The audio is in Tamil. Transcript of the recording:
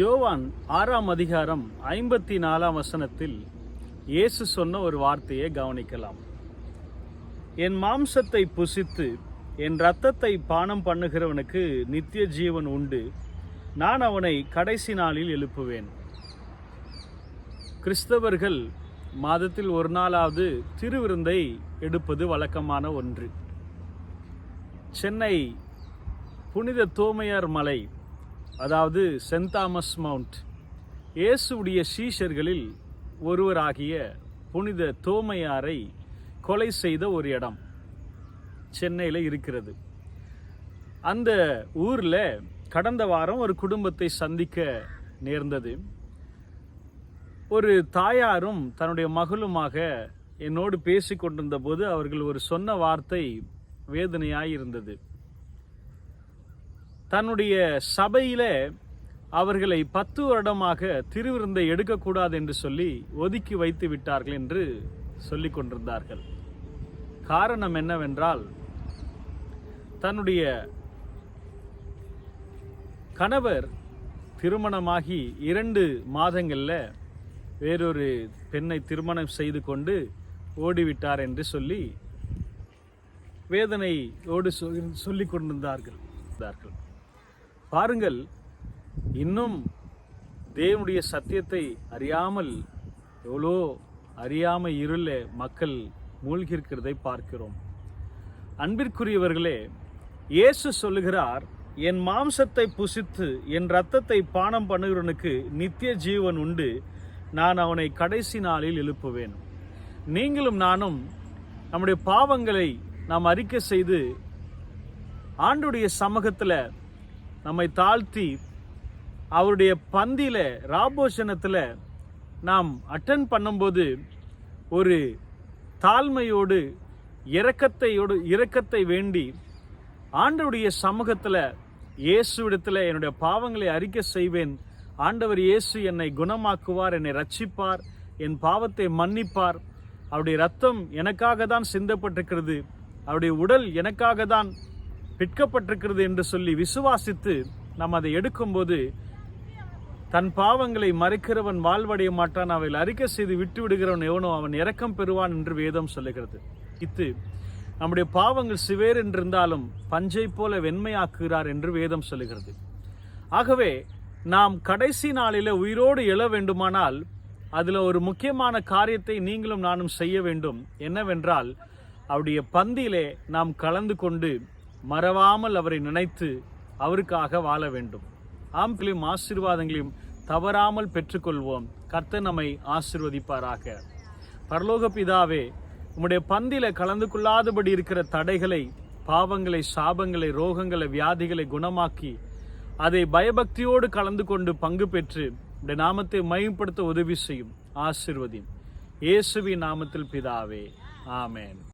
யோவான் ஆறாம் அதிகாரம் ஐம்பத்தி நாலாம் வசனத்தில் இயேசு சொன்ன ஒரு வார்த்தையை கவனிக்கலாம். என் மாம்சத்தை புசித்து என் இரத்தத்தை பானம் பண்ணுகிறவனுக்கு நித்திய ஜீவன் உண்டு. நான் அவனை கடைசி நாளில் எழுப்புவேன். கிறிஸ்தவர்கள் மாதத்தில் ஒரு நாளாவது திருவிருந்தை எடுப்பது வழக்கமான ஒன்று. சென்னை புனித தோமையார் மலை அதாவது சென்ட் தாமஸ் மவுண்ட். இயேசுடைய சீஷர்களில் ஒருவராகிய புனித தோமையாரை கொலை செய்த ஒரு இடம் சென்னையில் இருக்கிறது. அந்த ஊரில் கடந்த வாரம் ஒரு குடும்பத்தை சந்திக்க நேர்ந்தது. ஒரு தாயாரும் தன்னுடைய மகளுமாக என்னோடு பேசி கொண்டிருந்த போது அவர்கள் ஒரு சொன்ன வார்த்தை வேதனையாய் இருந்தது. தன்னுடைய சபையில அவர்களை பத்து வருடமாக திருவிருந்தை எடுக்கக்கூடாது என்று சொல்லி ஒதுக்கி வைத்து விட்டார்கள் என்று சொல்லிக் கொண்டிருந்தார்கள் காரணம் என்னவென்றால் தன்னுடைய கணவர் திருமணமாகி இரண்டு மாதங்களில் வேறொரு பெண்ணை திருமணம் செய்து கொண்டு ஓடிவிட்டார் என்று சொல்லி வேதனையோடு சொல்லிக் கொண்டிருந்தார்கள் இருந்தார்கள். பாருங்கள் இன்னும் தேவனுடைய சத்தியத்தை அறியாமல் எவ்வளோ அறியாம இருள மக்கள் மூழ்கியிருக்கிறதை பார்க்கிறோம். அன்பிற்குரியவர்களே இயேசு சொல்லுகிறார் என் மாம்சத்தை புசித்து என் இரத்தத்தை பானம் பண்ணுகிறவனுக்கு நித்திய ஜீவன் உண்டு. நான் அவனை கடைசி நாளில் எழுப்புவேன். நீங்களும் நானும் நம்முடைய பாவங்களை நாம் அறிக்கை செய்து ஆண்டுடைய சமூகத்தில் நம்மை தாழ்த்தி அவருடைய பந்தியில் ராபோஷனத்தில் நாம் அட்டன் பண்ணும்போது ஒரு தாழ்மையோடு இரக்கத்தையோடு இரக்கத்தை வேண்டி ஆண்டவருடைய சமூகத்தில் இயேசுவிடத்தில் என்னுடைய பாவங்களை அறிக்கை செய்வேன். ஆண்டவர் இயேசு என்னை குணமாக்குவார் என்னை ரட்சிப்பார் என் பாவத்தை மன்னிப்பார். அவருடைய ரத்தம் எனக்காக தான் சிந்தப்பட்டிருக்கிறது. அவருடைய உடல் எனக்காக தான் பிற்கப்பட்டிருக்கிறது என்று சொல்லி விசுவாசித்து நாம் அதை எடுக்கும்போது தன் பாவங்களை மறைக்கிறவன் வாழ்வடைய மாட்டான் அவையில் அறிக்கை செய்து விட்டு விடுகிறவன் எவனோ அவன் இறக்கம் பெறுவான் என்று வேதம் சொல்லுகிறது. இத்து நம்முடைய பாவங்கள் சிவேர் என்றிருந்தாலும் பஞ்சை போல வெண்மையாக்குகிறார் என்று வேதம் சொல்லுகிறது. ஆகவே நாம் கடைசி நாளில் உயிரோடு எழ வேண்டுமானால் அதில் ஒரு முக்கியமான காரியத்தை நீங்களும் நானும் செய்ய வேண்டும். என்னவென்றால் அவருடைய பந்தியிலே நாம் கலந்து கொண்டு மறவாமல் அவரை நினைத்து அவருக்காக வாழ வேண்டும். ஆம்பிளையும் ஆசீர்வாதங்களையும் தவறாமல் பெற்றுக்கொள்வோம். கர்த்த நம்மை ஆசிர்வதிப்பாராக. பரலோக பிதாவே உம்முடைய பந்தில கலந்து கொள்ளாதபடி இருக்கிற தடைகளை பாவங்களை சாபங்களை ரோகங்களை வியாதிகளை குணமாக்கி அதை பயபக்தியோடு கலந்து கொண்டு பங்கு பெற்று உடைய நாமத்தை மயப்படுத்த உதவி செய்யும். ஆசிர்வதியும் இயேசுவின் நாமத்தில் பிதாவே. ஆமேன்.